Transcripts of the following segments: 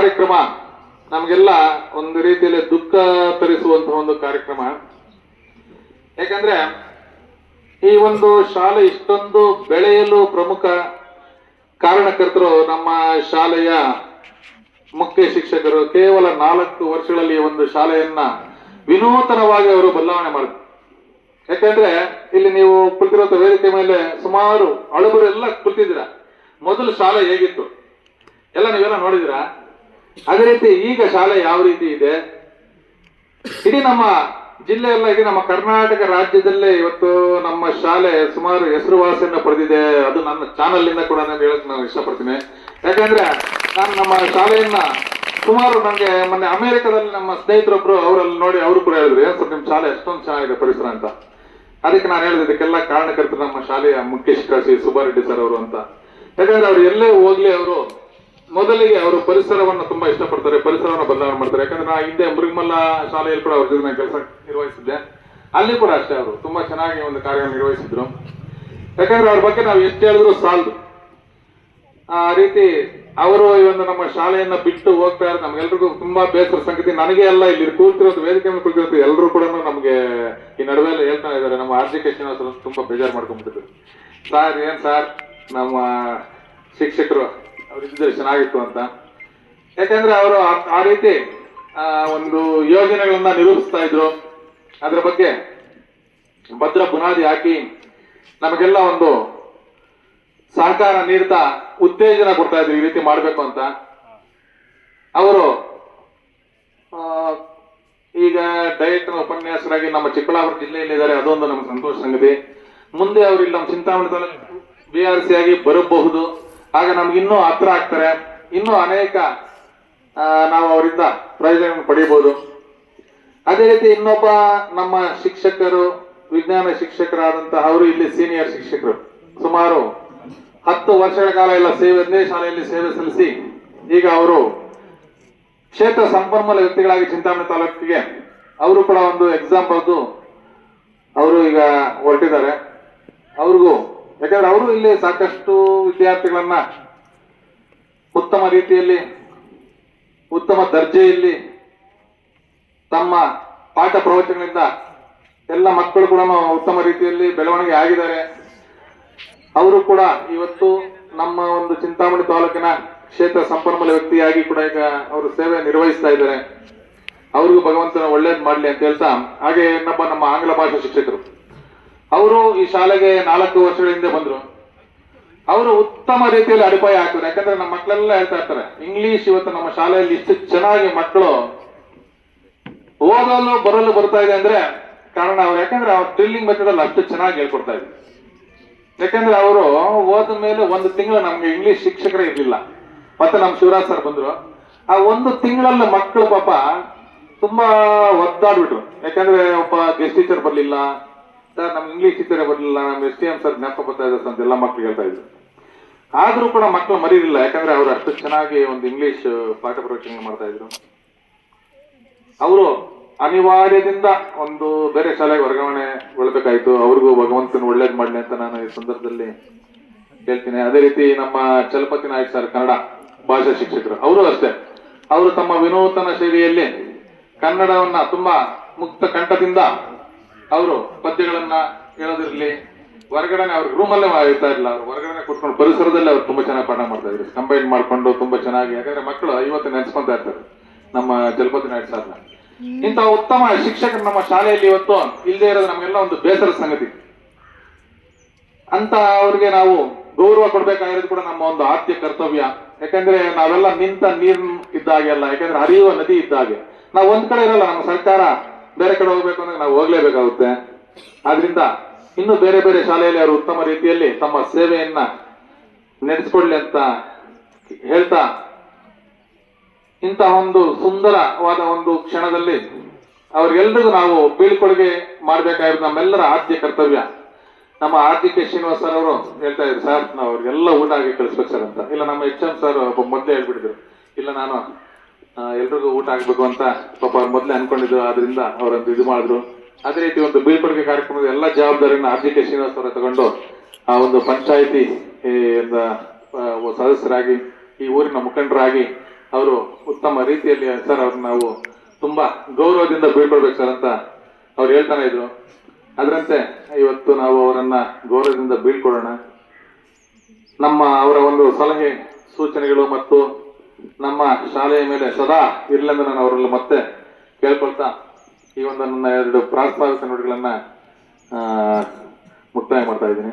ಕಾರ್ಯಕ್ರಮ, ನಮಗೆಲ್ಲ ಒಂದು ರೀತಿಯಲ್ಲಿ ದುಃಖ ತರಿಸುವಂತಹ ಒಂದು ಕಾರ್ಯಕ್ರಮ. ಯಾಕಂದ್ರೆ ಈ ಒಂದು ಶಾಲೆ ಇಷ್ಟೊಂದು ಬೆಳೆಯಲು ಪ್ರಮುಖ ಕಾರಣಕರ್ತರು ನಮ್ಮ ಶಾಲೆಯ ಮುಖ್ಯ ಶಿಕ್ಷಕರು. ಕೇವಲ ನಾಲ್ಕು ವರ್ಷಗಳಲ್ಲಿ ಒಂದು ಶಾಲೆಯನ್ನ ವಿನೂತನವಾಗಿ ಅವರು ಬದಲಾವಣೆ ಮಾಡಿದ್ರು. ಯಾಕಂದ್ರೆ ಇಲ್ಲಿ ನೀವು ಕುಳಿತಿರೋ ವೇದಿಕೆ ಮೇಲೆ ಸುಮಾರು ಹಳಬರು ಎಲ್ಲ ಕುಳಿತಿದ್ದೀರಾ. ಮೊದಲು ಶಾಲೆ ಹೇಗಿತ್ತು? ಎಲ್ಲ ನೀವೆಲ್ಲ ನೋಡಿದಿರಾ ಅದೇ ರೀತಿ ಈಗ ಶಾಲೆ ಯಾವ ರೀತಿ ಇದೆ? ಇಡೀ ನಮ್ಮ ಜಿಲ್ಲೆಯಲ್ಲ ಇಡೀ ನಮ್ಮ ಕರ್ನಾಟಕ ರಾಜ್ಯದಲ್ಲೇ ಇವತ್ತು ನಮ್ಮ ಶಾಲೆ ಸುಮಾರು ಹೆಸರುವಾಸಿಯನ್ನು ಪಡೆದಿದೆ. ಅದು ನನ್ನ ಚಾನಲ್ ಇಂದ ಕೂಡ ನಾನು ಹೇಳಕ್ ನಾನು ಇಷ್ಟಪಡ್ತೀನಿ. ಯಾಕಂದ್ರೆ ನಾನು ನಮ್ಮ ಶಾಲೆಯನ್ನ ಸುಮಾರು ನನಗೆ ಮೊನ್ನೆ ಅಮೆರಿಕದಲ್ಲಿ ನಮ್ಮ ಸ್ನೇಹಿತರೊಬ್ರು ಅವರಲ್ಲಿ ನೋಡಿ ಅವರು ಕೂಡ ಹೇಳಿದ್ರು, ಏನ್ ಸರ್ ನಿಮ್ ಶಾಲೆ ಎಷ್ಟೊಂದು ಚೆನ್ನಾಗಿದೆ ಪರಿಸರ ಅಂತ? ಅದಕ್ಕೆ ನಾನು ಹೇಳಿದೆ, ಇದಕ್ಕೆಲ್ಲ ಕಾರಣಕರ್ತರು ನಮ್ಮ ಶಾಲೆಯ ಮುಖ್ಯ ಶಿಕ್ಷಕ ಸುಬ್ಬಾರೆಡ್ಡಿ ಸರ್ ಅವರು ಅಂತ. ಯಾಕಂದ್ರೆ ಅವ್ರು ಎಲ್ಲೇ ಹೋಗ್ಲಿ ಅವರು ಮೊದಲಿಗೆ ಅವರು ಪರಿಸರವನ್ನು ತುಂಬಾ ಇಷ್ಟಪಡ್ತಾರೆ, ಪರಿಸರವನ್ನು ಬದಲಾವಣೆ ಮಾಡ್ತಾರೆ. ಯಾಕಂದ್ರೆ ನಾ ಹಿಂದೆ ಮುರುಗಮಲ್ಲ ಶಾಲೆಯಲ್ಲಿ ಕೂಡ ಅವ್ರ ಜೊತೆ ನಾನು ಕೆಲಸ ನಿರ್ವಹಿಸಿದ್ದೆ. ಅಲ್ಲಿ ಕೂಡ ಅಷ್ಟೇ ಅವರು. ತುಂಬಾ ಚೆನ್ನಾಗಿ ಒಂದು ಕಾರ್ಯ ನಿರ್ವಹಿಸಿದ್ರು. ಯಾಕಂದ್ರೆ ಅವ್ರ ಬಗ್ಗೆ ನಾವು ಎಷ್ಟು ಹೇಳಿದ್ರು ಸಾಲದು. ಆ ರೀತಿ ಅವರು ಈ ಒಂದು ನಮ್ಮ ಶಾಲೆಯನ್ನ ಬಿಟ್ಟು ಹೋಗ್ತಾ ಇರೋದು ನಮ್ಗೆಲ್ರಿಗೂ ತುಂಬಾ ಬೇಸರ ಸಂಗತಿ. ನನಗೆ ಎಲ್ಲ ಇಲ್ಲಿ ಕೂತಿರೋದು ವೇದಿಕೆ ಮೇಲೆ ಕೂರ್ತಿರೋದು ಎಲ್ಲರೂ ಕೂಡ ನಮಗೆ ಈ ನಡುವೆ ಹೇಳ್ತಾ ಇದ್ದಾರೆ. ನಮ್ಮ ಆರ್ ಜಿ ಕೆ ತುಂಬಾ ಬೇಜಾರು ಮಾಡ್ಕೊಂಡ್ಬಿಟ್ಟಿದ್ರು. ಸರ್, ಏನ್ ಸರ್? ನಮ್ಮ ಶಿಕ್ಷಕರು. ಅವ್ರು ಇದ್ದಿದ್ರೆ ಚೆನ್ನಾಗಿತ್ತು ಅಂತ. ಯಾಕಂದ್ರೆ ಅವರು ಆ- ರೀತಿ ಒಂದು ಯೋಜನೆಗಳನ್ನ ನಿರೂಪಿಸ್ತಾ ಇದ್ರು. ಅದರ ಬಗ್ಗೆ ಭದ್ರ ಬುನಾದಿ ಹಾಕಿ ನಮಗೆಲ್ಲ ಒಂದು ಸಹಕಾರ ನೀಡ್ತಾ ಉತ್ತೇಜನ ಕೊಡ್ತಾ ಇದ್ರು ಈ ರೀತಿ ಮಾಡಬೇಕು ಅಂತ. ಅವರು ಈಗ ಡಯಟ್ ಉಪನ್ಯಾಸರಾಗಿ ನಮ್ಮ ಚಿಕ್ಕಬಳ್ಳಾಪುರ ಜಿಲ್ಲೆಯಲ್ಲಿ ಇದ್ದಾರೆ ಅದೊಂದು ನಮ್ಗೆ ಸಂತೋಷ ಸಂಗತಿ. ಮುಂದೆ ಅವರು ಇಲ್ಲಿ ನಮ್ಮ Chintamani taluk B R C ಆಗಿ ಬರಬಹುದು. ಆಗ ನಮ್ಗೆ ಇನ್ನೂ ಹತ್ರ ಆಗ್ತಾರೆ. ಇನ್ನೂ ಅನೇಕ ನಾವು ಅವರಿಂದ ಪ್ರಯೋಜನ ಪಡೆಯಬಹುದು ಅದೇ ರೀತಿ ಇನ್ನೊಬ್ಬ ನಮ್ಮ ಶಿಕ್ಷಕರು, ವಿಜ್ಞಾನ ಶಿಕ್ಷಕರಾದಂತಹ ಅವರು ಇಲ್ಲಿ ಸೀನಿಯರ್ ಶಿಕ್ಷಕರು. ಸುಮಾರು ಹತ್ತು ವರ್ಷಗಳ ಕಾಲ ಎಲ್ಲ ಸೇವೆ, ಒಂದೇ ಶಾಲೆಯಲ್ಲಿ ಸೇವೆ ಸಲ್ಲಿಸಿ ಈಗ ಅವರು ಕ್ಷೇತ್ರ ಸಂಪನ್ಮೂಲ ವ್ಯಕ್ತಿಗಳಾಗಿ ಚಿಂತಾಮಣಿ ತಾಲೂಕಿಗೆ ಅವರು ಕೂಡ ಒಂದು ಬರೆದು ಅವರು ಈಗ ಹೊರಟಿದ್ದಾರೆ. ಅವ್ರಿಗೂ ಯಾಕಂದ್ರೆ ಅವರು ಇಲ್ಲಿ ಸಾಕಷ್ಟು ವಿದ್ಯಾರ್ಥಿಗಳನ್ನ ಉತ್ತಮ ರೀತಿಯಲ್ಲಿ, ಉತ್ತಮ ದರ್ಜೆಯಲ್ಲಿ ತಮ್ಮ ಪಾಠ ಪ್ರವಚನಗಳಿಂದ ಎಲ್ಲ ಮಕ್ಕಳು ಕೂಡ ಉತ್ತಮ ರೀತಿಯಲ್ಲಿ ಬೆಳವಣಿಗೆ ಆಗಿದ್ದಾರೆ. ಅವರು ಕೂಡ ಇವತ್ತು ನಮ್ಮ ಒಂದು ಚಿಂತಾಮಣಿ ತಾಲೂಕಿನ ಕ್ಷೇತ್ರ ಸಂಪನ್ಮೂಲ ವ್ಯಕ್ತಿಯಾಗಿ ಕೂಡ ಈಗ ಅವರು ಸೇವೆ ನಿರ್ವಹಿಸ್ತಾ ಇದ್ದಾರೆ. ಅವ್ರಿಗೂ ಭಗವಂತನ ಒಳ್ಳೇದು ಮಾಡಲಿ ಅಂತ ಹೇಳ್ತಾ ಹಾಗೆ ಇನ್ನೊಬ್ಬ ನಮ್ಮ ಆಂಗ್ಲ ಭಾಷಾ ಶಿಕ್ಷಕರು. ಅವರು ಈ ಶಾಲೆಗೆ ನಾಲ್ಕು ವರ್ಷಗಳ ಹಿಂದೆ ಬಂದ್ರು. ಅವರು ಉತ್ತಮ ರೀತಿಯಲ್ಲಿ ಅಡಿಪಾಯ ಹಾಕಿದ್ರು. ಯಾಕಂದ್ರೆ ನಮ್ಮ ಮಕ್ಕಳೆಲ್ಲ ಹೇಳ್ತಾ ಇರ್ತಾರೆ, ಇಂಗ್ಲಿಷ್ ಇವತ್ತು ನಮ್ಮ ಶಾಲೆಯಲ್ಲಿ ಇಷ್ಟು ಚೆನ್ನಾಗಿ ಮಕ್ಕಳು ಓದಲು ಬರಲು ಬರ್ತಾ ಇದೆ ಅಂದ್ರೆ ಕಾರಣ ಅವ್ರು. ಯಾಕಂದ್ರೆ ಅವ್ರ ಡ್ರಿಲ್ಲಿಂಗ್ ಮೆಥಡ್ ಅಲ್ಲಿ ಅಷ್ಟು ಚೆನ್ನಾಗಿ ಹೇಳ್ಕೊಡ್ತಾ ಇದ್ರು. ಯಾಕಂದ್ರೆ ಅವರು ಓದ ಮೇಲೆ ಒಂದು ತಿಂಗಳು ನಮ್ಗೆ ಇಂಗ್ಲಿಷ್ ಶಿಕ್ಷಕರೇ ಇರಲಿಲ್ಲ. ಮತ್ತೆ ನಮ್ಮ ಶಿವರಾಜ್ ಸರ್ ಬಂದ್ರು. ಆ ಒಂದು ತಿಂಗಳಲ್ಲಿ ಮಕ್ಕಳು ಪಾಪ ತುಂಬಾ ಒದ್ದಾಡ್ಬಿಟ್ರು. ಯಾಕಂದ್ರೆ ಒಬ್ಬ ಗೆಸ್ಟ್ ಟೀಚರ್ ಬರ್ಲಿಲ್ಲ. ಸರ್, ನಮ್ ಇಂಗ್ಲಿಷ್ ಟೀಚರೇ ಬರಲಿಲ್ಲ ನಮ್ಮ ಎಸ್ ಟಿ ಎಂ ಸರ್ ಜ್ಞಾಪಕ ಬರ್ತಾ ಇದೆ ಅಂತ ಎಲ್ಲ ಮಕ್ಳು ಹೇಳ್ತಾ ಇದ್ರು. ಆದ್ರೂ ಕೂಡ ಮಕ್ಕಳು ಮರೀಲಿಲ್ಲ, ಯಾಕಂದ್ರೆ ಅವ್ರು ಅಷ್ಟು ಚೆನ್ನಾಗಿ ಒಂದು ಇಂಗ್ಲಿಷ್ ಪಾಠ ಪ್ರವಚನ ಮಾಡ್ತಾ ಇದ್ರು. ಅವರು ಅನಿವಾರ್ಯದಿಂದ ಒಂದು ಬೇರೆ ಶಾಲೆಗೆ ವರ್ಗಾವಣೆಗೊಳ್ಬೇಕಾಯ್ತು ಅವ್ರಿಗೂ ಭಗವಂತನ ಒಳ್ಳೇದ್ ಮಾಡ್ಲಿ ಅಂತ ನಾನು ಈ ಸಂದರ್ಭದಲ್ಲಿ ಹೇಳ್ತೀನಿ. ಅದೇ ರೀತಿ ನಮ್ಮ ಚಲಪತಿ ನಾಯಕ್ ಸರ್ ಕನ್ನಡ ಭಾಷಾ ಶಿಕ್ಷಕರು, ಅವರು ಅಷ್ಟೇ. ಅವರು ತಮ್ಮ ವಿನೂತನ ಶೈಲಿಯಲ್ಲಿ ಕನ್ನಡವನ್ನ ತುಂಬಾ ಮುಕ್ತ ಕಂಠದಿಂದ ಅವರು ಪದ್ಯಗಳನ್ನ ಹೇಳೋದಿರ್ಲಿ ಹೊರಗಡೆ ಅವ್ರ ರೂಮಲ್ಲೇ ಇರ್ತಾ ಇರಲಿಲ್ಲ ಅವ್ರು. ಹೊರಗಡೆ ಕುತ್ಕೊಂಡು ಪರಿಸರದಲ್ಲಿ ಅವ್ರು ತುಂಬಾ ಚೆನ್ನಾಗಿ ಪಾಠ ಮಾಡ್ತಾ ಇದ್ರು. ಕಂಬೈನ್ ಮಾಡ್ಕೊಂಡು ತುಂಬಾ ಚೆನ್ನಾಗಿ, ಯಾಕಂದ್ರೆ ಮಕ್ಕಳು ಐವತ್ತು ನೆನ್ಸ್ಕೊಂತಾ ಇರ್ತಾರೆ. ನಮ್ಮ ಜಲಪತಿ ನಾಯಕ್ ಸರ್ ಇಂತಹ ಉತ್ತಮ ಶಿಕ್ಷಕರು ನಮ್ಮ ಶಾಲೆಯಲ್ಲಿ ಇವತ್ತು ಇಲ್ಲದೆ ಇರೋದು ನಮಗೆಲ್ಲ ಒಂದು ಬೇಸರ ಸಂಗತಿ. ಅಂತ ಅವ್ರಿಗೆ ನಾವು ಗೌರವ ಕೊಡ್ಬೇಕಾಗಿರೋದು ಕೂಡ ನಮ್ಮ ಒಂದು ಆದ್ಯ ಕರ್ತವ್ಯ. ಯಾಕಂದ್ರೆ ನಾವೆಲ್ಲ ನಿಂತ ನೀರ್ ಇದ್ದಾಗೆ ಅಲ್ಲ, ಯಾಕಂದ್ರೆ ಹರಿಯುವ ನದಿ ಇದ್ದಾಗೆ ನಾವು ಒಂದ್ ಕಡೆ ಇರಲ್ಲ, ನಮ್ಮ ಸರ್ಕಾರ ಬೇರೆ ಕಡೆ ಹೋಗ್ಬೇಕು ಅಂದ್ರೆ ನಾವು ಹೋಗ್ಲೇಬೇಕಾಗುತ್ತೆ. ಆದ್ರಿಂದ ಇನ್ನು ಬೇರೆ ಬೇರೆ ಶಾಲೆಯಲ್ಲಿ ಅವರು ಉತ್ತಮ ರೀತಿಯಲ್ಲಿ ತಮ್ಮ ಸೇವೆಯನ್ನ ನಡೆಸ್ಕೊಡ್ಲಿ ಅಂತ ಹೇಳ್ತಾ ಇಂತಹ ಒಂದು ಸುಂದರವಾದ ಒಂದು ಕ್ಷಣದಲ್ಲಿ ಅವ್ರಿಗೆಲ್ರಿಗೂ ನಾವು ಬೀಳ್ಕೊಡುಗೆ ಮಾಡ್ಬೇಕಾಗಿರೋದು ನಮ್ಮೆಲ್ಲರ ಆದ್ಯ ಕರ್ತವ್ಯ. ನಮ್ಮ ಆರ್ಜಿಕೆ ಶ್ರೀನಿವಾಸ್ ಸರ್ ಅವರು ಹೇಳ್ತಾ ಇದ್ರು ಸರ್, ನಾವು ಅವ್ರಿಗೆಲ್ಲ ಊಟ ಆಗಿ ಕಳಿಸ್ಬೇಕು ಸರ್ ಅಂತ. ಇಲ್ಲ, ನಮ್ಮ ಎಚ್ ಎಂ ಸರ್ ಒಬ್ಬ ಮೊದಲೇ ಹೇಳ್ಬಿಟ್ಟಿದ್ರು, ಇಲ್ಲ, ನಾನು ಎಲ್ರಿಗೂ ಊಟ ಆಗ್ಬೇಕು ಅಂತ ಪಾಪ ಮೊದಲೇ ಅನ್ಕೊಂಡಿದ್ರು, ಆದ್ರಿಂದ ಅವರೊಂದು ಇದು ಮಾಡಿದ್ರು. ಅದೇ ರೀತಿ ಒಂದು ಬೀಳ್ಕೊಡುಗೆ ಕಾರ್ಯಕ್ರಮದ ಎಲ್ಲ ಜವಾಬ್ದಾರಿಯನ್ನು ಆರ್ ಜಿ ಕೆ ಶ್ರೀನಿವಾಸ್ ಅವರ ತಗೊಂಡು ಆ ಒಂದು ಪಂಚಾಯಿತಿ ಸದಸ್ಯರಾಗಿ, ಈ ಊರಿನ ಮುಖಂಡರಾಗಿ ಅವರು ಉತ್ತಮ ರೀತಿಯಲ್ಲಿ, ಸರ್ ಅವ್ರನ್ನ ನಾವು ತುಂಬಾ ಗೌರವದಿಂದ ಬೀಳ್ಕೊಡ್ಬೇಕು ಸರ್ ಅಂತ ಅವ್ರು ಹೇಳ್ತಾನೆ ಇದ್ರು. ಅದರಂತೆ ಇವತ್ತು ನಾವು ಅವರನ್ನ ಗೌರವದಿಂದ ಬೀಳ್ಕೊಡೋಣ. ನಮ್ಮ ಅವರ ಒಂದು ಸಲಹೆ, ಸೂಚನೆಗಳು ಮತ್ತು ನಮ್ಮ ಶಾಲೆಯ ಮೇಲೆ ಸದಾ ಇರಲೆಂದು ನಾನು ಅವರಲ್ಲಿ ಮತ್ತೆ ಕೇಳ್ಕೊಳ್ತಾ ಈ ಒಂದು ನನ್ನ ಎರಡು ಪ್ರಾಸ್ತಾವಿಕ ನುಡಿಗಳನ್ನ ಮುಕ್ತಾಯ ಮಾಡ್ತಾ ಇದ್ದೀನಿ.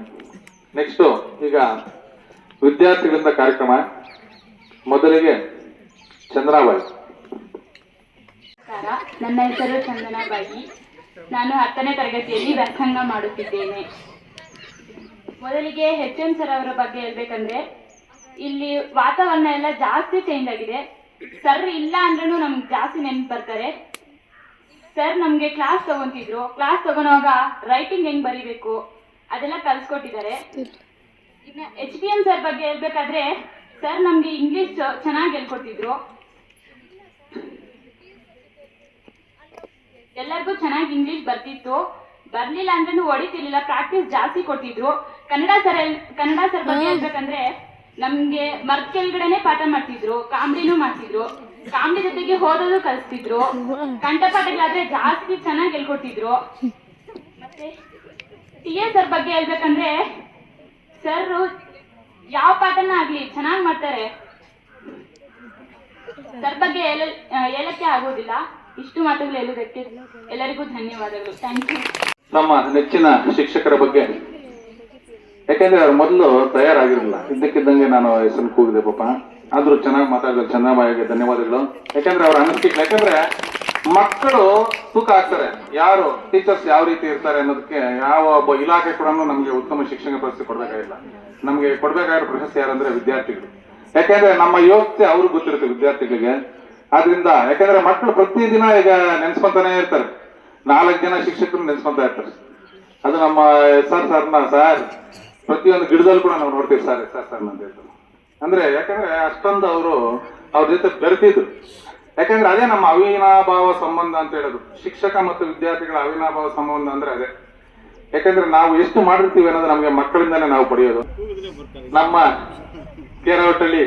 ನೆಕ್ಸ್ಟ್ ಈಗ ವಿದ್ಯಾರ್ಥಿಗಳಿಂದ ಕಾರ್ಯಕ್ರಮ. ಮೊದಲಿಗೆ ಚಂದ್ರಾಬಾಯಿ ನನ್ನ ಹೆಸರು ಚಂದನಾಬಾಯಿ. ನಾನು ಹತ್ತನೇ ತರಗತಿಯಲ್ಲಿ ವ್ಯಾಸಂಗ ಮಾಡುತ್ತಿದ್ದೇನೆ. ಮೊದಲಿಗೆ ಎಚ್ ಎಂ ಸರ್ ಅವರ ಬಗ್ಗೆ ಹೇಳ್ಬೇಕಂದ್ರೆ ಇಲ್ಲಿ ವಾತಾವರಣ ಎಲ್ಲ ಜಾಸ್ತಿ ಚೇಂಜ್ ಆಗಿದೆ. ಸರ್ ಇಲ್ಲ ಅಂದ್ರೂ ನಮ್ಗೆ ಜಾಸ್ತಿ ನೆನ್ಪು ಬರ್ತಾರೆ. ಸರ್ ನಮಗೆ ಕ್ಲಾಸ್ ತಗೊಂತಿದ್ರು. ಕ್ಲಾಸ್ ತಗೊಳೋವಾಗ ರೈಟಿಂಗ್ ಹೆಂಗ್ ಬರಿಬೇಕು? ಅದೆಲ್ಲ ಕಲ್ಸ್ಕೊಟ್ಟಿದ್ದಾರೆ. ಇನ್ನು ಎಚ್ ಡಿ ಎಂ ಸರ್ ಬಗ್ಗೆ ಹೇಳ್ಬೇಕಾದ್ರೆ ಸರ್ ನಮಗೆ ಇಂಗ್ಲಿಷ್ ಚೆನ್ನಾಗಿ ಹೇಳ್ಕೊಟ್ಟಿದ್ರು. ಎಲ್ಲರಿಗೂ ಚೆನ್ನಾಗಿ ಇಂಗ್ಲಿಷ್ ಬರ್ತಿತ್ತು. ಬರ್ಲಿಲ್ಲ ಅಂದ್ರೂ ಹೊಡಿತಿರ್ಲಿಲ್ಲ. ಪ್ರಾಕ್ಟೀಸ್ ಜಾಸ್ತಿ ಕೊಡ್ತಿದ್ರು. ಕನ್ನಡ ಸರ್ ಕನ್ನಡ ಸರ್ ಬಗ್ಗೆ ಹೇಳ್ಬೇಕಂದ್ರೆ ನಮ್ಗೆ ಮರ್ತ್ ಕೆಳಗಡೆನೆ ಪಾಠ ಮಾಡ್ತಿದ್ರು ಕಾಮಿಡಿನೂ ಮಾಡ್ತಿದ್ರು ಕಾಮಿಡಿ ಜೊತೆಗೆ ಓದೋದು ಕಲಿಸ್ತಿದ್ರು. ಕಂಠಪಾಠಗಳಾದ್ರೆ ಜಾಸ್ತಿ ಚೆನ್ನಾಗಿ ಹೇಳ್ಕೊಡ್ತಿದ್ರು. ಮತ್ತೆ ಟಿ ಸರ್ ಬಗ್ಗೆ ಹೇಳ್ಬೇಕಂದ್ರೆ ಸರ್ ಯಾವ ಪಾಠನ ಆಗ್ಲಿ, ಚೆನ್ನಾಗಿ ಮಾಡ್ತಾರೆ. ಸರ್ ಬಗ್ಗೆ ಹೇಳ- ಹೇಳಕ್ಕೆ ಆಗೋದಿಲ್ಲ. ಇಷ್ಟು ಮಾತುಗಳು ಹೇಳುವುದಕ್ಕೆ ಎಲ್ಲರಿಗೂ ಧನ್ಯವಾದಗಳು. ಥ್ಯಾಂಕ್ ಯು ನಮ್ಮ ನೆಚ್ಚಿನ ಶಿಕ್ಷಕರ ಬಗ್ಗೆ ಯಾಕೆಂದ್ರೆ ಅವ್ರು ಮೊದಲು ತಯಾರಾಗಿರಲಿಲ್ಲ. ಇದ್ದಕ್ಕಿದ್ದಂಗೆ ನಾನು ಹೆಸರು ಕೂಗಿದೆ ಪಾಪ. ಆದ್ರೂ ಚೆನ್ನಾಗಿ ಮಾತಾಡಿದ್ರು. ಚಂದ್ರಬಾಯಿಗೆ ಧನ್ಯವಾದಗಳು. ಯಾಕಂದ್ರೆ ಅವ್ರ ಅನಿಸಿಕೆ ಯಾಕಂದ್ರೆ ಮಕ್ಕಳು ತೂಕ ಆಗ್ತಾರೆ ಯಾರು? ಟೀಚರ್ಸ್ ಯಾವ ರೀತಿ ಇರ್ತಾರೆ ಅನ್ನೋದಕ್ಕೆ ಯಾವ ಒಬ್ಬ ಇಲಾಖೆ ಕೂಡ ನಮಗೆ ಉತ್ತಮ ಶಿಕ್ಷಣ ಪ್ರಶಸ್ತಿ ಕೊಡಬೇಕಾಗಿಲ್ಲ. ನಮಗೆ ಕೊಡ್ಬೇಕಾಗಿರೋ ಪ್ರಶಸ್ತಿ ಯಾರಂದ್ರೆ ವಿದ್ಯಾರ್ಥಿಗಳು. ಯಾಕಂದ್ರೆ ನಮ್ಮ ಯೋಗ್ಯತೆ ಅವ್ರಿಗೆ ಗೊತ್ತಿರುತ್ತೆ ವಿದ್ಯಾರ್ಥಿಗಳಿಗೆ. ಆದ್ರಿಂದ ಯಾಕಂದ್ರೆ ಮಕ್ಕಳು ಪ್ರತಿದಿನ ಈಗ ನೆನ್ಸ್ಕೊಂತಾನೆ ಇರ್ತಾರೆ. ನಾಲ್ಕು ಜನ ಶಿಕ್ಷಕರು ನೆನ್ಸ್ಕೊಂತ ಇರ್ತಾರೆ. ಅದು ನಮ್ಮ ಸರ್ ಸರ್ನ ಸರ್ ಪ್ರತಿಯೊಂದು ಗಿಡದಲ್ಲಿ ಕೂಡ ನಾವು ನೋಡ್ತೀವಿ ಸರ್ ಸರ್ ಸರ್ ಅಂತ ಹೇಳ್ತಾರೆ. ಅಂದ್ರೆ ಯಾಕಂದ್ರೆ ಅಷ್ಟೊಂದು ಅವರು ಅವ್ರ ಜೊತೆ ಬೆರೆತಿದ್ರು. ಯಾಕಂದ್ರೆ ಅದೇ ನಮ್ಮ ಅವಿನಾಭಾವ ಸಂಬಂಧ ಅಂತ ಹೇಳೋದು. ಶಿಕ್ಷಕ ಮತ್ತು ವಿದ್ಯಾರ್ಥಿಗಳ ಅವಿನಾಭಾವ ಸಂಬಂಧ ಅಂದ್ರೆ ಅದೇ. ಯಾಕಂದ್ರೆ ನಾವು ಎಷ್ಟು ಮಾಡಿರ್ತೀವಿ ಅನ್ನೋದು ನಮಗೆ ಮಕ್ಕಳಿಂದಾನೇ ನಾವು ಪಡೆಯೋದು. ನಮ್ಮ ಕೇರವಟ್ಟಳ್ಳಿ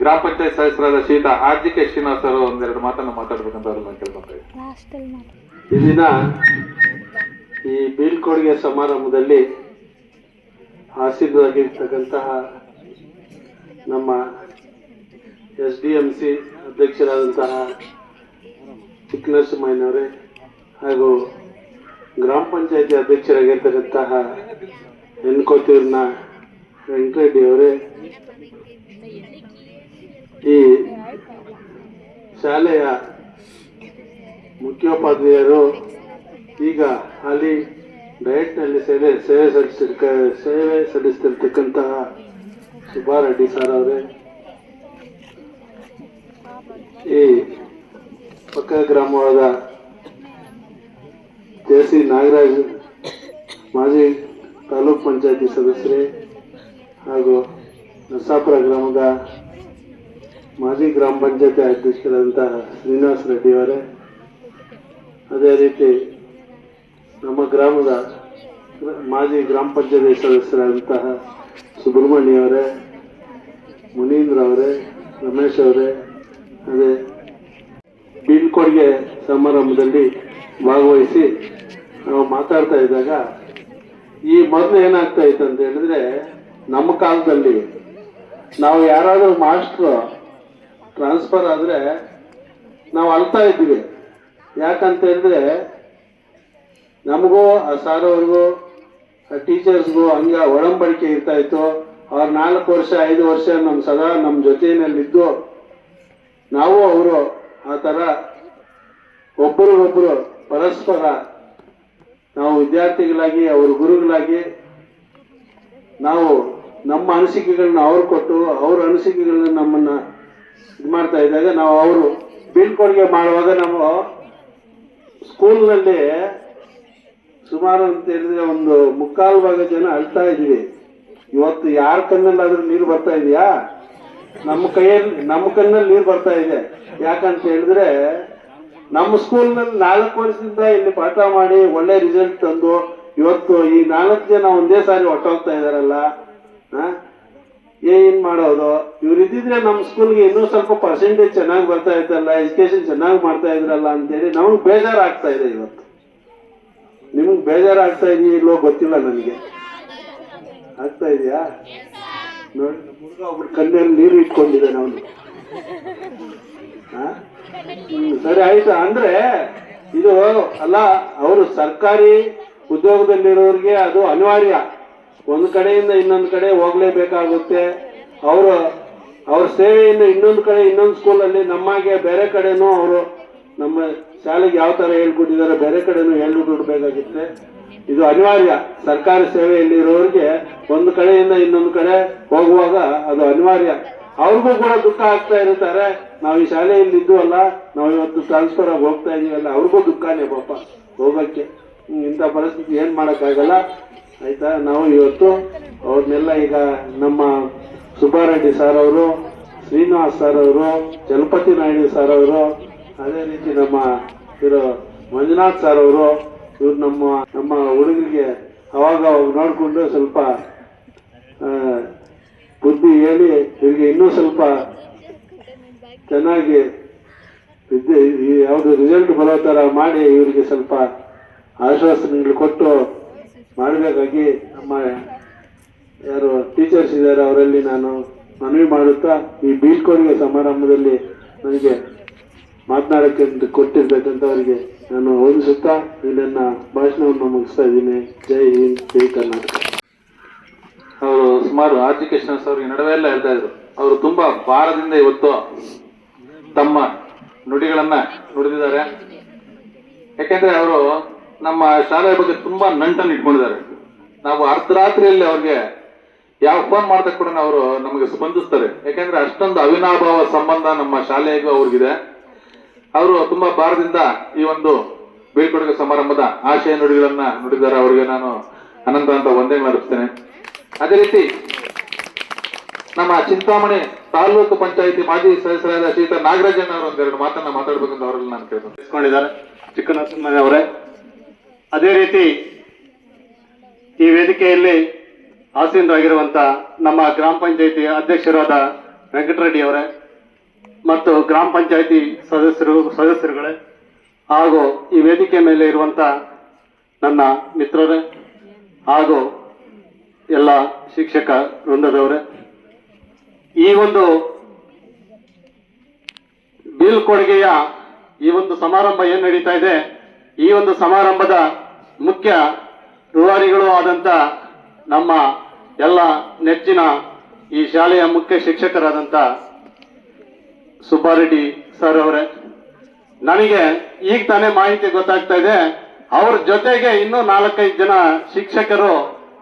ಗ್ರಾಮ ಪಂಚಾಯತ್ ಸದಸ್ಯರಾದ Sheetha R G K Srinivas ಅವರು ಒಂದೆರಡು ಮಾತನ್ನು ಮಾತಾಡ್ಬೇಕಂತ ಅವ್ರನ್ನ ಕೇಳ್ಕೊಂತ ಇದ್ದೀನಿ. ಈ ಬೀಳ್ಕೊಡುಗೆ ಸಮಾರಂಭದಲ್ಲಿ ಆಸೀನರಾಗಿರ್ತಕ್ಕಂತಹ ನಮ್ಮ ಎಸ್ ಡಿ ಎಂ ಸಿ ಅಧ್ಯಕ್ಷರಾದಂತಹ ಚಿಕ್ಕನರಸಿಂಹಯ್ಯನವರೇ ಹಾಗೂ ಗ್ರಾಮ ಪಂಚಾಯತಿ ಅಧ್ಯಕ್ಷರಾಗಿರ್ತಕ್ಕಂತಹ ಎನ್ಕೋತೂರಿನ ವೆಂಕಟರೆಡ್ಡಿ ಅವರೇ ಈ ಶಾಲೆಯ ಮುಖ್ಯೋಪಾಧ್ಯಾಯರು ಈಗ ಅಲ್ಲಿ ಡಯಟ್ನಲ್ಲಿ ಸೇವೆ ಸೇವೆ ಸಲ್ಲಿಸಿರ್ಕ ಸೇವೆ ಸಲ್ಲಿಸ್ತಿರ್ತಕ್ಕಂತಹ ಸುಬ್ಬಾ ರೆಡ್ಡಿ ಸರ್ ಅವರೇ, ಈ ಪಕ್ಕ ಗ್ರಾಮವಾದ ಜೆ ಸಿ ನಾಗರಾಜ್ ಮಾಜಿ ತಾಲೂಕ್ ಪಂಚಾಯತಿ ಸದಸ್ಯರೇ ಹಾಗೂ ನರಸಾಪುರ ಗ್ರಾಮದ ಮಾಜಿ ಗ್ರಾಮ ಪಂಚಾಯತಿ ಅಧ್ಯಕ್ಷರಾದಂತಹ ಶ್ರೀನಿವಾಸ ರೆಡ್ಡಿ ಅವರೇ, ಅದೇ ರೀತಿ ನಮ್ಮ ಗ್ರಾಮದ ಮಾಜಿ ಗ್ರಾಮ ಪಂಚಾಯತಿ ಸದಸ್ಯರಾದಂತಹ ಸುಬ್ರಹ್ಮಣ್ಯ ಅವರೇ ಮುನೀಂದ್ರ ಅವರೇ ರಮೇಶ್ ಅವರೇ ಅದೇ ಬೀಳ್ಕೊಡುಗೆ ಸಮಾರಂಭದಲ್ಲಿ ಭಾಗವಹಿಸಿ ನಾವು ಮಾತಾಡ್ತಾ ಇದ್ದಾಗ ಈ ಮೊದಲು ಏನಾಗ್ತಾ ಇತ್ತು ಅಂತ ಹೇಳಿದ್ರೆ ನಮ್ಮ ಕಾಲದಲ್ಲಿ ನಾವು ಯಾರಾದರೂ ಮಾಸ್ಟ್ರು ಟ್ರಾನ್ಸ್ಫರ್ ಆದರೆ ನಾವು ಅಳ್ತಾ ಇದ್ವಿ ಯಾಕಂತ ಹೇಳಿದ್ರೆ ನಮಗೂ, ಆ ಸಾರ್ ಅವ್ರಿಗೂ ಆ ಟೀಚರ್ಸ್ಗೂ ಹಂಗ ಒಡಂಬಡಿಕೆ ಇರ್ತಾ ಇತ್ತು. ಅವ್ರು ನಾಲ್ಕು ವರ್ಷ, ಐದು ವರ್ಷ ನಮ್ಮ ಸದಾ ನಮ್ಮ ಜೊತೆಯಲ್ಲಿದ್ದು. ನಾವು, ಅವರು, ಆ ಥರ ಒಬ್ಬರಿಗೊಬ್ಬರು ಪರಸ್ಪರ ನಾವು ವಿದ್ಯಾರ್ಥಿಗಳಾಗಿ, ಅವ್ರ ಗುರುಗಳಾಗಿ ನಾವು ನಮ್ಮ ಅನಿಸಿಕೆಗಳನ್ನ ಅವ್ರು ಕೊಟ್ಟು, ಅವ್ರ ಅನಿಸಿಕೆಗಳನ್ನ ನಮ್ಮನ್ನ ಇದು ಮಾಡ್ತಾ ಇದ್ದಾಗ ನಾವು ಅವರು ಬೀಳ್ಕೊಡುಗೆ ಮಾಡುವಾಗ ನಾವು ಸ್ಕೂಲ್ನಲ್ಲಿ ಸುಮಾರು ಅಂತ ಹೇಳಿದ್ರೆ ಒಂದು ಮುಕ್ಕಾಲು ಭಾಗ ಜನ ಅಳ್ತಾ ಇದ್ವಿ. ಇವತ್ತು ಯಾರ ಕಣ್ಣಲ್ಲಾದ್ರೂ ನೀರು ಬರ್ತಾ ಇದೆಯಾ? ನಮ್ಮ ಕೈಯಲ್ಲಿ, ನಮ್ಮ ಕಣ್ಣಲ್ಲಿ ನೀರು ಬರ್ತಾ ಇದೆ. ಯಾಕಂತ ಹೇಳಿದ್ರೆ ನಮ್ಮ ಸ್ಕೂಲ್ನಲ್ಲಿ ನಾಲ್ಕು ವರ್ಷದಿಂದ ಇಲ್ಲಿ ಪಾಠ ಮಾಡಿ ಒಳ್ಳೆ ರಿಸಲ್ಟ್ ತಂದು ಇವತ್ತು ಈ ನಾಲ್ಕು ಜನ ಒಂದೇ ಸಾರಿ ಹೊಟ್ಟೋಗ್ತಾ ಇದಾರಲ್ಲ? ಏನ್ ಮಾಡೋದು? ಇವ್ರು ಇದ್ದಿದ್ರೆ ನಮ್ಮ ಸ್ಕೂಲ್ಗೆ ಇನ್ನೂ ಸ್ವಲ್ಪ ಪರ್ಸೆಂಟೇಜ್ ಚೆನ್ನಾಗಿ ಬರ್ತಾ ಇತ್ತಲ್ಲ ಎಜುಕೇಶನ್ ಚೆನ್ನಾಗಿ ಮಾಡ್ತಾ ಇದ್ರಲ್ಲ ಅಂತೇಳಿ ನಮಗೆ ಬೇಜಾರಾಗ್ತಾ ಇದೆ ಇವತ್ತು. ನಿಮ್ಗೆ ಬೇಜಾರಾಗ್ತಾ ಇದೆಯಾ ಇಲ್ಲೋ ಗೊತ್ತಿಲ್ಲ ನನಗೆ. ಆಗ್ತಾ ಇದೆಯಾ? ನೋಡಿ ಹುಡುಗ ಒಬ್ರು ಕಣ್ಣಲ್ಲಿ ನೀರು ಇಟ್ಕೊಂಡಿದ್ದಾನೆ ಅವನು. ಸರಿ ಆಯ್ತು. ಅಂದ್ರೆ ಇದು ಅಲ್ಲ, ಅವರು ಸರ್ಕಾರಿ ಉದ್ಯೋಗದಲ್ಲಿರೋರಿಗೆ ಅದು ಅನಿವಾರ್ಯ. ಒಂದು ಕಡೆಯಿಂದ ಇನ್ನೊಂದು ಕಡೆ ಹೋಗ್ಲೇಬೇಕಾಗುತ್ತೆ. ಅವರು, ಅವ್ರ ಸೇವೆಯಿಂದ ಇನ್ನೊಂದು ಕಡೆ ಇನ್ನೊಂದು ಸ್ಕೂಲಲ್ಲಿ ನಮ್ಮಾಗೆ ಬೇರೆ ಕಡೆನೂ ಅವರು ನಮ್ಮ ಶಾಲೆಗೆ ಯಾವ ತರ ಹೇಳ್ಕೊಟ್ಟಿದ್ದಾರೆ, ಬೇರೆ ಕಡೆನೂ ಹೇಳ್ಬಿಡ್ಬೇಕಾಗುತ್ತೆ ಇದು ಅನಿವಾರ್ಯ. ಸರ್ಕಾರಿ ಸೇವೆಯಲ್ಲಿ ಇರೋರಿಗೆ ಒಂದು ಕಡೆಯಿಂದ ಇನ್ನೊಂದು ಕಡೆ ಹೋಗುವಾಗ ಅದು ಅನಿವಾರ್ಯ. ಅವ್ರಿಗೂ ಕೂಡ ದುಃಖ ಆಗ್ತಾ ಇರ್ತಾರೆ. ನಾವು ಈ ಶಾಲೆಯಲ್ಲಿ ಅಲ್ಲ, ನಾವು ಇವತ್ತು ಟ್ರಾನ್ಸ್ಫರ್ ಆಗಿ ಹೋಗ್ತಾ ಇದೀವಲ್ಲ ಅವ್ರಿಗೂ ದುಃಖನೇ ಪಾಪ ಹೋಗಕ್ಕೆ. ಇಂಥ ಪರಿಸ್ಥಿತಿ ಏನು ಮಾಡೋಕ್ಕಾಗಲ್ಲ. ಆಯ್ತಾ? ನಾವು ಇವತ್ತು ಅವ್ರನ್ನೆಲ್ಲ ಈಗ ನಮ್ಮ ಸುಬ್ಬಾರೆಡ್ಡಿ ಸರ್ ಅವರು, ಶ್ರೀನಿವಾಸ್ ಸರ್ ಅವರು, ಚಲಪತಿ ನಾಯ್ಡು ಸರ್ ಅವರು ಅದೇ ರೀತಿ ನಮ್ಮ ಇವರು ಮಂಜುನಾಥ್ ಸರ್ ಅವರು, ಇವ್ರು ನಮ್ಮ ನಮ್ಮ ಹುಡುಗರಿಗೆ ಅವಾಗ ಅವಾಗ ನೋಡಿಕೊಂಡು ಸ್ವಲ್ಪ ಬುದ್ಧಿ ಹೇಳಿ ಇವರಿಗೆ ಇನ್ನೂ ಸ್ವಲ್ಪ ಚೆನ್ನಾಗಿ ವಿದ್ಯೆ ಯಾವುದು ರಿಸಲ್ಟ್ ಬರೋ ಥರ ಮಾಡಿ ಇವರಿಗೆ ಸ್ವಲ್ಪ ಆಶ್ವಾಸನೆಗಳು ಕೊಟ್ಟು ಮಾಡಬೇಕಾಗಿ ನಮ್ಮ ಯಾರು ಟೀಚರ್ಸ್ ಇದ್ದಾರೆ, ಅವರಲ್ಲಿ ನಾನು ಮನವಿ ಮಾಡುತ್ತಾ ಈ ಬೀಳ್ಕೊಡುಗೆ ಸಮಾರಂಭದಲ್ಲಿ ನನಗೆ ಮಾತನಾಡಕ್ಕೆ ಕೊಟ್ಟಿರ್ತಕ್ಕಂಥವರಿಗೆ ನಾನು ವಂದಿಸುತ್ತಾ ನನ್ನ ಭಾಷಣವನ್ನು ಮುಗಿಸ್ತಾ ಇದ್ದೀನಿ. ಜೈ ಹಿಂದ್, ಜೈ ಕರ್ನಾಟಕ. ಅವರು ಸುಮಾರು ಆರ್ ಜಿ ಕೃಷ್ಣ ಅವ್ರಿಗೆ ನಡುವೆ ಎಲ್ಲ ಹೇಳ್ತಾ ಇದ್ರು. ಅವರು ತುಂಬಾ ಭಾರದಿಂದ ಇವತ್ತು ತಮ್ಮ ನುಡಿಗಳನ್ನ ನುಡಿದಿದ್ದಾರೆ. ಯಾಕೆಂದ್ರೆ ಅವರು ನಮ್ಮ ಶಾಲೆಯ ಬಗ್ಗೆ ತುಂಬಾ ನಂಟನ್ನು ಇಟ್ಕೊಂಡಿದ್ದಾರೆ. ನಾವು ಅರ್ಧರಾತ್ರಿಯಲ್ಲಿ ಅವ್ರಿಗೆ ಯಾವ ಫೋನ್ ಮಾಡಿದಾಗ ಅವರು ನಮಗೆ ಸ್ಪಂದಿಸ್ತಾರೆ ಯಾಕೆಂದ್ರೆ ಅಷ್ಟೊಂದು ಅವಿನಾಭಾವ ಸಂಬಂಧ ನಮ್ಮ ಶಾಲೆಗೂ ಅವ್ರಿಗಿದೆ. ಅವರು ತುಂಬಾ ಭಾರದಿಂದ ಈ ಒಂದು ಬೀಳ್ಕೊಡುಗೆ ಸಮಾರಂಭದ ಆಶಯ ನುಡಿಗಳನ್ನ ನುಡಿದಾರೆ ಅವರಿಗೆ ನಾನು ಅನಂತ ಅಂತ ಒಂದೇ ನಡೆಸ್ತೇನೆ ಅದೇ ರೀತಿ ನಮ್ಮ ಚಿಂತಾಮಣಿ ತಾಲೂಕು ಪಂಚಾಯಿತಿ ಮಾಜಿ ಸದಸ್ಯರಾದ ಶ್ರೀತ ನಾಗರಾಜನ್ ಅವರು ಒಂದೆರಡು ಮಾತನ್ನ ಮಾತಾಡ್ಬೇಕಂತ ಅವರಲ್ಲಿ ನಾನು ಕೇಳಿಕೊಂಡಿದ್ದಾರೆ ಚಿಕ್ಕನರಸಿಂಹಯ್ಯ ಅವರೇ, ಅದೇ ರೀತಿ ಈ ವೇದಿಕೆಯಲ್ಲಿ ಆಸೀನರಾಗಿರುವಂತ ನಮ್ಮ ಗ್ರಾಮ ಪಂಚಾಯಿತಿ ಅಧ್ಯಕ್ಷರಾದ ವೆಂಕಟರೆಡ್ಡಿ ಅವರೇ ಮತ್ತು ಗ್ರಾಮ ಪಂಚಾಯತಿ ಸದಸ್ಯರು, ಸದಸ್ಯರುಗಳೇ, ಹಾಗೂ ಈ ವೇದಿಕೆ ಮೇಲೆ ಇರುವಂತ ನನ್ನ ಮಿತ್ರರೇ, ಹಾಗೂ ಎಲ್ಲ ಶಿಕ್ಷಕ ವೃಂದದವರೇ, ಈ ಒಂದು ಬೀಳ್ಕೊಡುಗೆಯ ಈ ಒಂದು ಸಮಾರಂಭ ಏನ್ ನಡೀತಾ ಇದೆ? ಈ ಒಂದು ಸಮಾರಂಭದ ಮುಖ್ಯ ರೂವಾರಿಗಳು ಆದಂತ ನಮ್ಮ ಎಲ್ಲ ನೆಚ್ಚಿನ ಈ ಶಾಲೆಯ ಮುಖ್ಯ ಶಿಕ್ಷಕರಾದಂತ ಸುಬ್ಬಾರೆಡ್ಡಿ ಸರ್ ಅವರೇ. ನನಗೆ ಈಗ ತಾನೇ ಮಾಹಿತಿ ಗೊತ್ತಾಗ್ತಾ ಇದೆ, ಅವ್ರ ಜೊತೆಗೆ ಇನ್ನೂ ನಾಲ್ಕೈದು ಜನ ಶಿಕ್ಷಕರು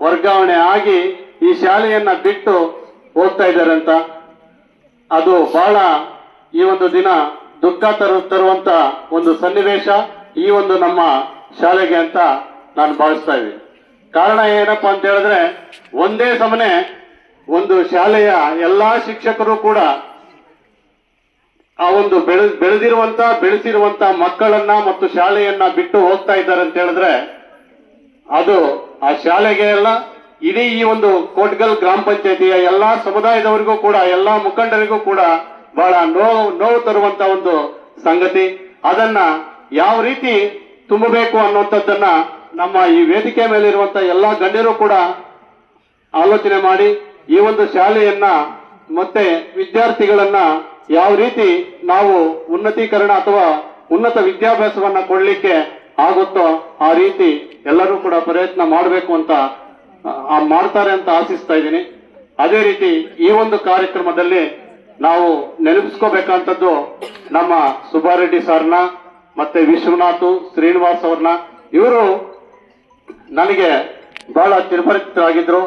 ವರ್ಗಾವಣೆ ಆಗಿ ಈ ಶಾಲೆಯನ್ನ ಬಿಟ್ಟು ಹೋಗ್ತಾ ಇದ್ದಾರೆ ಅಂತ. ಅದು ಬಹಳ ಈ ಒಂದು ದಿನ ದುಃಖ ತರು, ತರುವಂತ ಒಂದು ಸನ್ನಿವೇಶ ಈ ಒಂದು ನಮ್ಮ ಶಾಲೆಗೆ ಅಂತ ನಾನು ಭಾವಿಸ್ತಾ ಇದ್ದೀನಿ. ಕಾರಣ ಏನಪ್ಪಾ ಅಂತ ಹೇಳಿದ್ರೆ, ಒಂದೇ ಸಮನೆ ಒಂದು ಶಾಲೆಯ ಎಲ್ಲಾ ಶಿಕ್ಷಕರು ಕೂಡ ಆ ಒಂದು ಬೆಳೆ ಬೆಳೆದಿರುವಂತ, ಬೆಳೆಸಿರುವಂತ ಮಕ್ಕಳನ್ನ ಮತ್ತು ಶಾಲೆಯನ್ನ ಬಿಟ್ಟು ಹೋಗ್ತಾ ಇದ್ದಾರೆ ಅಂತ ಹೇಳಿದ್ರೆ ಅದು ಆ ಶಾಲೆಗೆ ಅಲ್ಲ, ಇಡೀ ಈ ಒಂದು ಕೋಟ್ಗಲ್ ಗ್ರಾಮ ಪಂಚಾಯತಿಯ ಎಲ್ಲಾ ಸಮುದಾಯದವರಿಗೂ ಕೂಡ, ಎಲ್ಲಾ ಮುಖಂಡರಿಗೂ ಕೂಡ ಬಹಳ ನೋವು ನೋವು ತರುವಂತ ಒಂದು ಸಂಗತಿ. ಅದನ್ನ ಯಾವ ರೀತಿ ತುಂಬಬೇಕು ಅನ್ನುವಂಥದ್ದನ್ನ ನಮ್ಮ ಈ ವೇದಿಕೆ ಮೇಲೆ ಇರುವಂತ ಎಲ್ಲಾ ಗಣ್ಯರು ಕೂಡ ಆಲೋಚನೆ ಮಾಡಿ, ಈ ಒಂದು ಶಾಲೆಯನ್ನ ಮತ್ತೆ ವಿದ್ಯಾರ್ಥಿಗಳನ್ನ ಯಾವ ರೀತಿ ನಾವು ಉನ್ನತೀಕರಣ ಅಥವಾ ಉನ್ನತ ವಿದ್ಯಾಭ್ಯಾಸವನ್ನ ಕೊಡಲಿಕ್ಕೆ ಆಗುತ್ತೋ ಆ ರೀತಿ ಎಲ್ಲರೂ ಕೂಡ ಪ್ರಯತ್ನ ಮಾಡಬೇಕು ಅಂತ ಮಾಡ್ತಾರೆ ಅಂತ ಆಶಿಸ್ತಾ ಇದ್ದೀನಿ. ಅದೇ ರೀತಿ ಈ ಒಂದು ಕಾರ್ಯಕ್ರಮದಲ್ಲಿ ನಾವು ನೆನಪಿಸ್ಕೋಬೇಕಂತದ್ದು ನಮ್ಮ ಸುಬ್ಬಾರೆಡ್ಡಿ ಸರ್ನ, ಮತ್ತೆ ವಿಶ್ವನಾಥ್, ಶ್ರೀನಿವಾಸ್ ಅವ್ರನ್ನ. ಇವರು ನನಗೆ ಬಹಳ ತಿರುಪರಿತರಾಗಿದ್ರು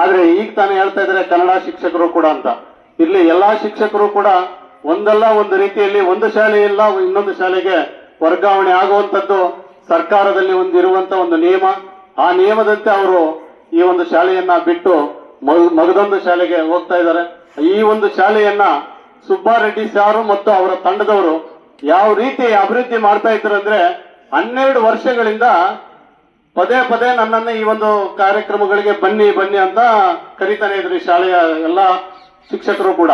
ಆದ್ರೆ ಈಗ ತಾನೇ ಹೇಳ್ತಾ ಇದ್ದಾರೆ ಕನ್ನಡ ಶಿಕ್ಷಕರು ಕೂಡ ಅಂತ. ಇಲ್ಲಿ ಎಲ್ಲಾ ಶಿಕ್ಷಕರು ಕೂಡ ಒಂದಲ್ಲ ಒಂದು ರೀತಿಯಲ್ಲಿ ಒಂದು ಶಾಲೆಯಲ್ಲ ಇನ್ನೊಂದು ಶಾಲೆಗೆ ವರ್ಗಾವಣೆ ಆಗುವಂತದ್ದು ಸರ್ಕಾರದಲ್ಲಿ ಒಂದಿರುವಂತ ಒಂದು ನಿಯಮ. ಆ ನಿಯಮದಂತೆ ಅವರು ಈ ಒಂದು ಶಾಲೆಯನ್ನ ಬಿಟ್ಟು ಮಗ- ಮಗದೊಂದು ಶಾಲೆಗೆ ಹೋಗ್ತಾ ಇದ್ದಾರೆ. ಈ ಒಂದು ಶಾಲೆಯನ್ನ ಸುಬ್ಬಾರೆಡ್ಡಿ ಸಾರು ಮತ್ತು ಅವರ ತಂಡದವರು ಯಾವ ರೀತಿ ಅಭಿವೃದ್ಧಿ ಮಾಡ್ತಾ ಇದ್ರು ಅಂದ್ರೆ ಹನ್ನೆರಡು ವರ್ಷಗಳಿಂದ ಪದೇ ಪದೇ ನನ್ನನ್ನು ಈ ಒಂದು ಕಾರ್ಯಕ್ರಮಗಳಿಗೆ ಬನ್ನಿ ಬನ್ನಿ ಅಂತ ಕರಿತಾನೆ ಇದ್ರು ಈ ಶಾಲೆಯ ಎಲ್ಲ ಶಿಕ್ಷಕರು ಕೂಡ.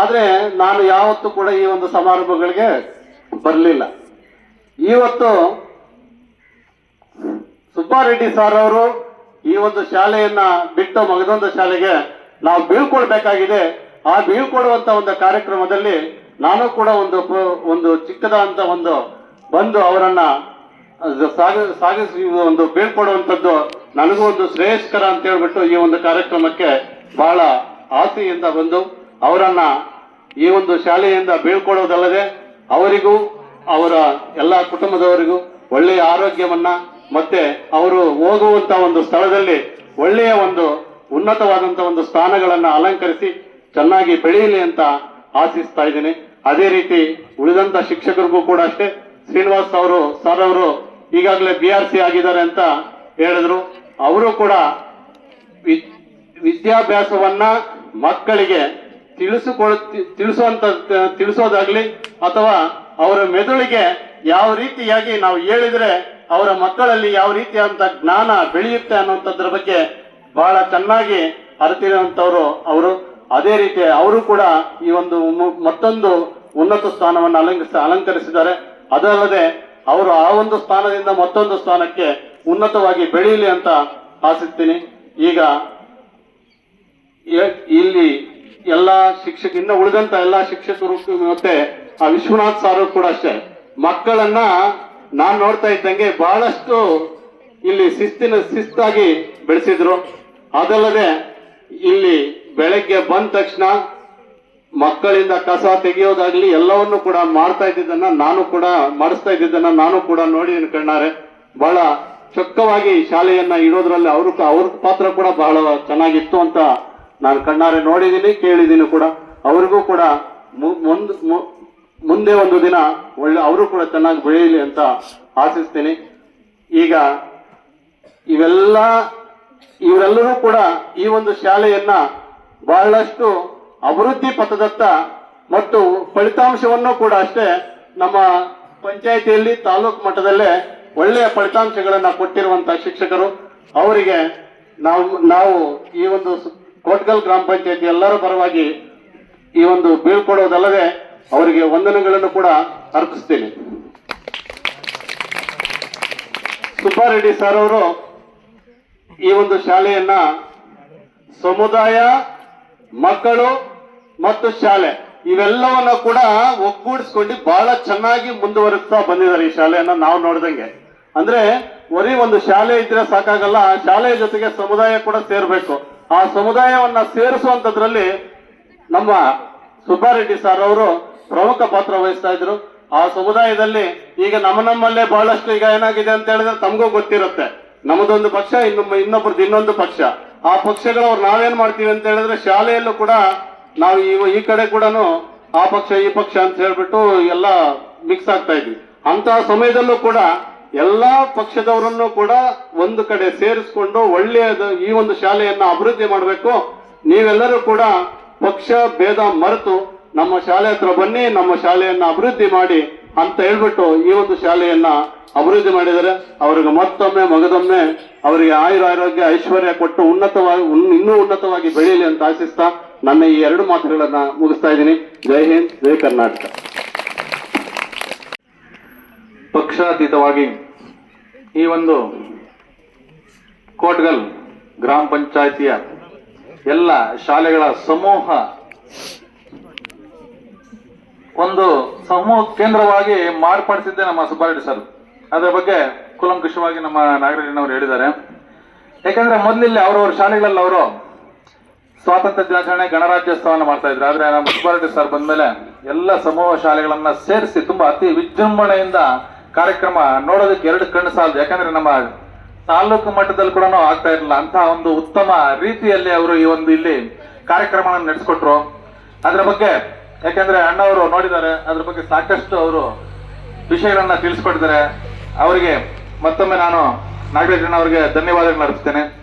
ಆದರೆ ನಾನು ಯಾವತ್ತೂ ಕೂಡ ಈ ಒಂದು ಸಮಾರಂಭಗಳಿಗೆ ಬರಲಿಲ್ಲ. ಇವತ್ತು ಸುಬ್ಬಾರೆಡ್ಡಿ ಸರ್ ಅವರು ಈ ಒಂದು ಶಾಲೆಯನ್ನ ಬಿಟ್ಟು ಮಗದೊಂದು ಶಾಲೆಗೆ ನಾವು ಬೀಳ್ಕೊಳ್ಬೇಕಾಗಿದೆ. ಆ ಬೀಳ್ಕೊಡುವಂತ ಒಂದು ಕಾರ್ಯಕ್ರಮದಲ್ಲಿ ನಾನು ಕೂಡ ಒಂದು ಒಂದು ಚಿಕ್ಕದಾದಂತ ಒಂದು ಬಂದು ಅವರನ್ನ ಸಾಗಿಸಿ, ಒಂದು ಬೀಳ್ಕೊಡುವಂಥದ್ದು ನನಗೂ ಒಂದು ಶ್ರೇಯಸ್ಕರ ಅಂತ ಹೇಳ್ಬಿಟ್ಟು ಈ ಒಂದು ಕಾರ್ಯಕ್ರಮಕ್ಕೆ ಬಹಳ ಆಸೆಯಿಂದ ಬಂದು ಅವರನ್ನ ಈ ಒಂದು ಶಾಲೆಯಿಂದ ಬೀಳ್ಕೊಡೋದಲ್ಲದೆ ಅವರಿಗೂ, ಅವರ ಎಲ್ಲ ಕುಟುಂಬದವರಿಗೂ ಒಳ್ಳೆಯ ಆರೋಗ್ಯವನ್ನ ಮತ್ತೆ ಅವರು ಹೋಗುವಂತ ಒಂದು ಸ್ಥಳದಲ್ಲಿ ಒಳ್ಳೆಯ ಒಂದು ಉನ್ನತವಾದಂತ ಒಂದು ಸ್ಥಾನಗಳನ್ನು ಅಲಂಕರಿಸಿ ಚೆನ್ನಾಗಿ ಬೆಳೆಯಲಿ ಅಂತ ಆಶಿಸ್ತಾ ಇದ್ದೀನಿ. ಅದೇ ರೀತಿ ಉಳಿದಂತ ಶಿಕ್ಷಕರಿಗೂ ಕೂಡ ಅಷ್ಟೇ. ಶ್ರೀನಿವಾಸ್ ಅವರು, ಸರ್ ಅವರು ಈಗಾಗಲೇ ಬಿ ಆರ್ ಸಿ ಆಗಿದ್ದಾರೆ ಅಂತ ಹೇಳಿದ್ರು. ಅವರು ಕೂಡ ವಿದ್ಯಾಭ್ಯಾಸವನ್ನ ಮಕ್ಕಳಿಗೆ ತಿಳಿಸಿಕೊಳ, ತಿಳಿಸುವಂತ, ತಿಳಿಸೋದಾಗ್ಲಿ ಅಥವಾ ಅವರ ಮೆದುಳಿಗೆ ಯಾವ ರೀತಿಯಾಗಿ ನಾವು ಹೇಳಿದ್ರೆ ಅವರ ಮಕ್ಕಳಲ್ಲಿ ಯಾವ ರೀತಿಯಾದಂತ ಜ್ಞಾನ ಬೆಳೆಯುತ್ತೆ ಅನ್ನುವಂಥದ್ರ ಬಗ್ಗೆ ಬಹಳ ಚೆನ್ನಾಗಿ ಅರಿತಿರುವಂತವರು ಅವರು. ಅದೇ ರೀತಿ ಅವರು ಕೂಡ ಈ ಒಂದು ಮತ್ತೊಂದು ಉನ್ನತ ಸ್ಥಾನವನ್ನು ಅಲಂಕರಿಸ ಅಲಂಕರಿಸಿದ್ದಾರೆ. ಅದಲ್ಲದೆ ಅವರು ಆ ಒಂದು ಸ್ಥಾನದಿಂದ ಮತ್ತೊಂದು ಸ್ಥಾನಕ್ಕೆ ಉನ್ನತವಾಗಿ ಬೆಳೆಯಲಿ ಅಂತ ಆಶಿಸ್ತೀನಿ ಈಗ ಇಲ್ಲಿ ಎಲ್ಲ ಶಿಕ್ಷಕ, ಇನ್ನು ಉಳಿದಂತ ಎಲ್ಲಾ ಶಿಕ್ಷಕರು ಮತ್ತೆ ಆ ವಿಶ್ವನಾಥ್ ಸಾರು ಕೂಡ ಅಷ್ಟೇ. ಮಕ್ಕಳನ್ನ ನಾನು ನೋಡ್ತಾ ಇದ್ದಂಗೆ ಬಹಳಷ್ಟು ಇಲ್ಲಿ ಶಿಸ್ತಿನ, ಶಿಸ್ತಾಗಿ ಬೆಳೆಸಿದ್ರು. ಅದಲ್ಲದೆ ಇಲ್ಲಿ ಬೆಳಗ್ಗೆ ಬಂದ ತಕ್ಷಣ ಮಕ್ಕಳಿಂದ ಕಸ ತೆಗೆಯೋದಾಗ್ಲಿ ಎಲ್ಲವನ್ನು ಕೂಡ ಮಾಡ್ತಾ ಇದ್ದಿದ್ದನ್ನ ನಾನು ಕೂಡ ಮಾಡಿಸ್ತಾ ಇದ್ದಿದ್ದನ್ನ ನಾನು ಕೂಡ ನೋಡಿ ಕಣ್ಣಾರೆ ಬಹಳ ಚೊಕ್ಕವಾಗಿ ಶಾಲೆಯನ್ನ ಇಡೋದ್ರಲ್ಲಿ ಅವರು ಅವ್ರ ಪಾತ್ರ ಕೂಡ ಬಹಳ ಚೆನ್ನಾಗಿತ್ತು ಅಂತ ನಾನು ಕಣ್ಣಾರೆ ನೋಡಿದ್ದೀನಿ, ಕೇಳಿದ್ದೀನಿ ಕೂಡ. ಅವ್ರಿಗೂ ಕೂಡ ಮುಂದ್ ಒಂದು ದಿನ ಒಳ್ಳೆ ಅವರು ಕೂಡ ಚೆನ್ನಾಗಿ ಬೆಳೆಯಲಿ ಅಂತ ಆಶಿಸ್ತೀನಿ. ಈಗ ಇವೆಲ್ಲ ಇವರೆಲ್ಲರೂ ಕೂಡ ಈ ಒಂದು ಶಾಲೆಯನ್ನ ಬಹಳಷ್ಟು ಅಭಿವೃದ್ಧಿ ಪಥದತ್ತ ಮತ್ತು ಫಲಿತಾಂಶವನ್ನು ಕೂಡ ಅಷ್ಟೇ ನಮ್ಮ ಪಂಚಾಯಿತಿಯಲ್ಲಿ ತಾಲೂಕು ಮಟ್ಟದಲ್ಲೇ ಒಳ್ಳೆಯ ಫಲಿತಾಂಶಗಳನ್ನ ಕೊಟ್ಟಿರುವಂತಹ ಶಿಕ್ಷಕರು. ಅವರಿಗೆ ನಾವು ನಾವು ಈ ಒಂದು ಕೋಟ್ಗಲ್ ಗ್ರಾಮ ಪಂಚಾಯತಿ ಎಲ್ಲರ ಪರವಾಗಿ ಈ ಒಂದು ಬೀಳ್ಕೊಡೋದಲ್ಲದೆ ಅವರಿಗೆ ವಂದನೆಗಳನ್ನು ಕೂಡ ಅರ್ಪಿಸ್ತೀನಿ. ಸುಬ್ಬಾರೆಡ್ಡಿ ಸರ್ ಅವರು ಈ ಒಂದು ಶಾಲೆಯನ್ನ ಸಮುದಾಯ, ಮಕ್ಕಳು ಮತ್ತು ಶಾಲೆ ಇವೆಲ್ಲವನ್ನ ಕೂಡ ಒಗ್ಗೂಡಿಸ್ಕೊಂಡು ಬಹಳ ಚೆನ್ನಾಗಿ ಮುಂದುವರಿಸ್ತಾ ಬಂದಿದ್ದಾರೆ ಈ ಶಾಲೆಯನ್ನ ನಾವು ನೋಡಿದಂಗೆ. ಅಂದ್ರೆ ಬರೀ ಒಂದು ಶಾಲೆ ಇದ್ರೆ ಸಾಕಾಗಲ್ಲ ಶಾಲೆಯ ಜೊತೆಗೆ ಸಮುದಾಯ ಕೂಡ ಸೇರ್ಬೇಕು. ಆ ಸಮುದಾಯವನ್ನ ಸೇರಿಸುವಂತದ್ರಲ್ಲಿ ನಮ್ಮ ಸುಬ್ಬಾರೆಡ್ಡಿ ಸರ್ ಅವರು ಪ್ರಮುಖ ಪಾತ್ರ ವಹಿಸ್ತಾ ಇದ್ರು. ಆ ಸಮುದಾಯದಲ್ಲಿ ಈಗ ನಮ್ಮ ನಮ್ಮಲ್ಲೇ ಬಹಳಷ್ಟು ಈಗ ಏನಾಗಿದೆ ಅಂತ ಹೇಳಿದ್ರೆ ತಮಗೂ ಗೊತ್ತಿರುತ್ತೆ. ನಮ್ಮದೊಂದು ಪಕ್ಷ, ಇನ್ನು ಇನ್ನೊಬ್ಬರದ್ದು ಇನ್ನೊಂದು ಪಕ್ಷ. ಆ ಪಕ್ಷಗಳವ್ರು ನಾವೇನ್ ಮಾಡ್ತೀವಿ ಅಂತ ಹೇಳಿದ್ರೆ ಶಾಲೆಯಲ್ಲೂ ಕೂಡ ನಾವು ಈ ಕಡೆ ಕೂಡ ಆ ಪಕ್ಷ, ಈ ಪಕ್ಷ ಅಂತ ಹೇಳ್ಬಿಟ್ಟು ಎಲ್ಲ ಮಿಕ್ಸ್ ಆಗ್ತಾ ಇದ್ವಿ. ಅಂತಹ ಸಮಯದಲ್ಲೂ ಕೂಡ ಎಲ್ಲಾ ಪಕ್ಷದವರನ್ನು ಕೂಡ ಒಂದು ಕಡೆ ಸೇರಿಸ್ಕೊಂಡು ಒಳ್ಳೆಯದು ಈ ಒಂದು ಶಾಲೆಯನ್ನು ಅಭಿವೃದ್ಧಿ ಮಾಡಬೇಕು. ನೀವೆಲ್ಲರೂ ಕೂಡ ಪಕ್ಷ ಭೇದ ಮರೆತು ನಮ್ಮ ಶಾಲೆ ಹತ್ರ ಬನ್ನಿ, ನಮ್ಮ ಶಾಲೆಯನ್ನ ಅಭಿವೃದ್ಧಿ ಮಾಡಿ ಅಂತ ಹೇಳ್ಬಿಟ್ಟು ಈ ಒಂದು ಶಾಲೆಯನ್ನ ಅಭಿವೃದ್ಧಿ ಮಾಡಿದರೆ ಅವರಿಗೆ ಮತ್ತೊಮ್ಮೆ ಮಗದೊಮ್ಮೆ ಅವರಿಗೆ ಆಯುರ ಆರೋಗ್ಯ, ಐಶ್ವರ್ಯ ಕೊಟ್ಟು ಉನ್ನತವಾಗಿ ಇನ್ನೂ ಉನ್ನತವಾಗಿ ಬೆಳೆಯಲಿ ಅಂತ ಆಶಿಸ್ತಾ ನನ್ನ ಈ ಎರಡು ಮಾತುಗಳನ್ನ ಮುಗಿಸ್ತಾ ಇದ್ದೀನಿ. ಜೈ ಹಿಂದ್, ಜೈ ಕರ್ನಾಟಕ. ಪಕ್ಷಾತೀತವಾಗಿ ಈ ಒಂದು ಕೋಟ್ಗಲ್ ಗ್ರಾಮ ಪಂಚಾಯಿತಿಯ ಎಲ್ಲ ಶಾಲೆಗಳ ಸಮೂಹ ಒಂದು ಸಮೂಹ ಕೇಂದ್ರವಾಗಿ ಮಾರ್ಪಡಿಸಿದ್ದೆ ನಮ್ಮ ಸುಬ್ಬಾರೆಡ್ಡಿ ಸರ್. ಅದರ ಬಗ್ಗೆ ಕುಲಂಕುಷವಾಗಿ ನಮ್ಮ ನಾಗರಾಜನವರು ಹೇಳಿದ್ದಾರೆ. ಯಾಕಂದ್ರೆ ಮೊದಲಿಲ್ಲಿ ಅವರವ್ರ ಶಾಲೆಗಳಲ್ಲಿ ಅವರು ಸ್ವಾತಂತ್ರ್ಯ ದಿನಾಚರಣೆ ಗಣರಾಜ್ಯೋತ್ಸವನ ಮಾಡ್ತಾ ಇದ್ರು. ಆದ್ರೆ ನಮ್ಮ ಸುಬ್ಬಾರೆಡ್ಡಿ ಸರ್ ಬಂದ್ಮೇಲೆ ಎಲ್ಲ ಸಮೂಹ ಶಾಲೆಗಳನ್ನ ಸೇರಿಸಿ ತುಂಬಾ ಅತಿ ವಿಜೃಂಭಣೆಯಿಂದ ಕಾರ್ಯಕ್ರಮ ನೋಡೋದಕ್ಕೆ ಎರಡು ಕಣ್ಣು ಸಾಲದು. ಯಾಕಂದ್ರೆ ನಮ್ಮ ತಾಲೂಕು ಮಟ್ಟದಲ್ಲಿ ಕೂಡ ಆಗ್ತಾ ಇರಲಿಲ್ಲ. ಅಂತ ಒಂದು ಉತ್ತಮ ರೀತಿಯಲ್ಲಿ ಅವರು ಈ ಒಂದು ಇಲ್ಲಿ ಕಾರ್ಯಕ್ರಮವನ್ನು ನಡೆಸ್ಕೊಟ್ರು. ಅದರ ಬಗ್ಗೆ, ಯಾಕಂದ್ರೆ ಅಣ್ಣವರು ನೋಡಿದ್ದಾರೆ, ಅದ್ರ ಬಗ್ಗೆ ಸಾಕಷ್ಟು ಅವರು ವಿಷಯಗಳನ್ನ ತಿಳಿಸ್ಕೊಟ್ಟಿದ್ದಾರೆ. ಅವರಿಗೆ ಮತ್ತೊಮ್ಮೆ ನಾನು ನಾಗರಾಜ್ ಅವರಿಗೆ ಧನ್ಯವಾದಗಳು ಅರ್ಪಿಸ್ತೇನೆ.